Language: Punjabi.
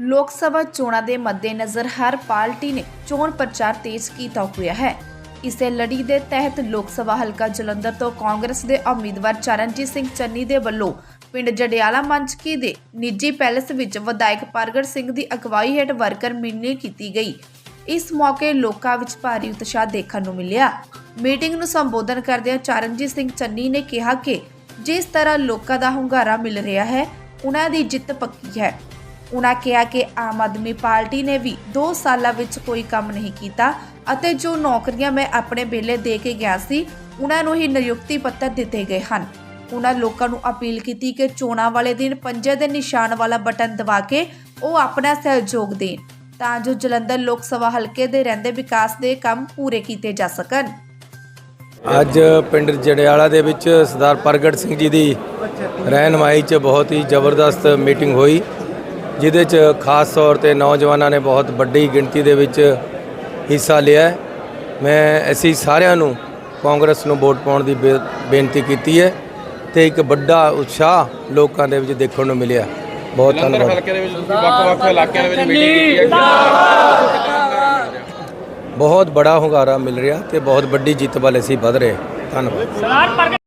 ਲੋਕ ਸਭਾ ਚੋਣਾਂ ਦੇ ਮੱਦੇਨਜ਼ਰ ਹਰ ਪਾਰਟੀ ਨੇ ਚੋਣ ਪ੍ਰਚਾਰ ਤੇਜ਼ ਕੀਤਾ ਹੋਇਆ ਹੈ। ਇਸੇ ਲੜੀ ਦੇ ਤਹਿਤ ਲੋਕ ਸਭਾ ਹਲਕਾ ਜਲੰਧਰ ਤੋਂ ਕਾਂਗਰਸ ਦੇ ਉਮੀਦਵਾਰ ਚਰਨਜੀਤ ਸਿੰਘ ਚੰਨੀ ਦੇ ਵੱਲੋਂ ਪਿੰਡ ਜੜਿਆਲਾ ਮੰਚਕੀ ਦੇ ਨਿੱਜੀ ਪੈਲੇਸ ਵਿੱਚ ਵਿਧਾਇਕ ਪ੍ਰਗਟ ਸਿੰਘ ਦੀ ਅਗਵਾਈ ਹੇਠ ਵਰਕਰ ਮੀਟਿੰਗ ਕੀਤੀ ਗਈ। ਇਸ ਮੌਕੇ ਲੋਕਾਂ ਵਿੱਚ ਭਾਰੀ ਉਤਸ਼ਾਹ ਦੇਖਣ ਨੂੰ ਮਿਲਿਆ। ਮੀਟਿੰਗ ਨੂੰ ਸੰਬੋਧਨ ਕਰਦਿਆਂ ਚਰਨਜੀਤ ਸਿੰਘ ਚੰਨੀ ਨੇ ਕਿਹਾ ਕਿ ਜਿਸ ਤਰ੍ਹਾਂ ਲੋਕਾਂ ਦਾ ਹੁੰਗਾਰਾ ਮਿਲ ਰਿਹਾ ਹੈ, ਉਹਨਾਂ ਦੀ ਜਿੱਤ ਪੱਕੀ ਹੈ। ਉਨ੍ਹਾਂ ਕਿਹਾ ਕਿ ਆਮ ਆਦਮੀ ਪਾਰਟੀ ਨੇ ਵੀ 2 ਸਾਲਾਂ ਵਿੱਚ ਕੋਈ ਕੰਮ ਨਹੀਂ ਕੀਤਾ ਅਤੇ ਜੋ ਨੌਕਰੀਆਂ ਮੈਂ ਆਪਣੇ ਵੇਲੇ ਦੇ ਕੇ ਗਿਆ ਸੀ ਉਹਨਾਂ ਨੂੰ ਹੀ ਨਿਯੁਕਤੀ ਪੱਤਰ ਦਿੱਤੇ ਗਏ ਹਨ। ਉਹਨਾਂ ਲੋਕਾਂ ਨੂੰ ਅਪੀਲ ਕੀਤੀ ਕਿ ਚੋਣਾਂ ਵਾਲੇ ਦਿਨ ਪੰਜੇ ਦੇ ਨਿਸ਼ਾਨ ਵਾਲਾ ਬਟਨ ਦਬਾ ਕੇ ਉਹ ਆਪਣਾ ਸਹਿਯੋਗ ਦੇਣ, ਤਾਂ ਜੋ ਜਲੰਧਰ ਲੋਕ ਸਭਾ ਹਲਕੇ ਦੇ ਰਹਿੰਦੇ ਵਿਕਾਸ ਦੇ ਕੰਮ ਪੂਰੇ ਕੀਤੇ ਜਾ ਸਕਣ। ਅੱਜ ਪਿੰਡ ਜੜਿਆਲਾ ਦੇ ਵਿੱਚ ਸਰਦਾਰ ਪ੍ਰਗਟ ਸਿੰਘ ਜੀ ਦੀ ਰਹਿਨਮਾਈ 'ਚ ਬਹੁਤ ਹੀ ਜ਼ਬਰਦਸਤ ਮੀਟਿੰਗ ਹੋਈ। ਜਿਹਦੇ 'ਚ ਖਾਸ ਤੌਰ ਤੇ ਨੌਜਵਾਨਾਂ ਨੇ ਬਹੁਤ ਵੱਡੀ ਗਿਣਤੀ ਦੇ ਵਿੱਚ ਹਿੱਸਾ ਲਿਆ। ਮੈਂ ਅਸੀਂ ਸਾਰਿਆਂ ਨੂੰ ਕਾਂਗਰਸ ਨੂੰ ਵੋਟ ਪਾਉਣ ਦੀ ਬੇ- ਬੇਨਤੀ ਕੀਤੀ ਹੈ ਤੇ ਇੱਕ ਵੱਡਾ ਉਤਸ਼ਾਹ ਲੋਕਾਂ ਦੇ ਵਿੱਚ ਦੇਖਣ ਨੂੰ ਮਿਲਿਆ। ਬਹੁਤ ਧੰਨਵਾਦ। ਹਲਕੇ ਦੇ ਵਿੱਚ ਤੁਸੀਂ ਵੱਖ-ਵੱਖ ਇਲਾਕਿਆਂ ਦੇ ਵਿੱਚ ਮੀਟਿੰਗ ਕੀਤੀ ਹੈ। ਬਹੁਤ ਬੜਾ ਹੁੰਗਾਰਾ ਮਿਲ ਰਿਹਾ ਤੇ ਬਹੁਤ ਵੱਡੀ ਜਿੱਤ ਵੱਲ ਅਸੀਂ ਵਧ ਰਹੇ। ਧੰਨਵਾਦ।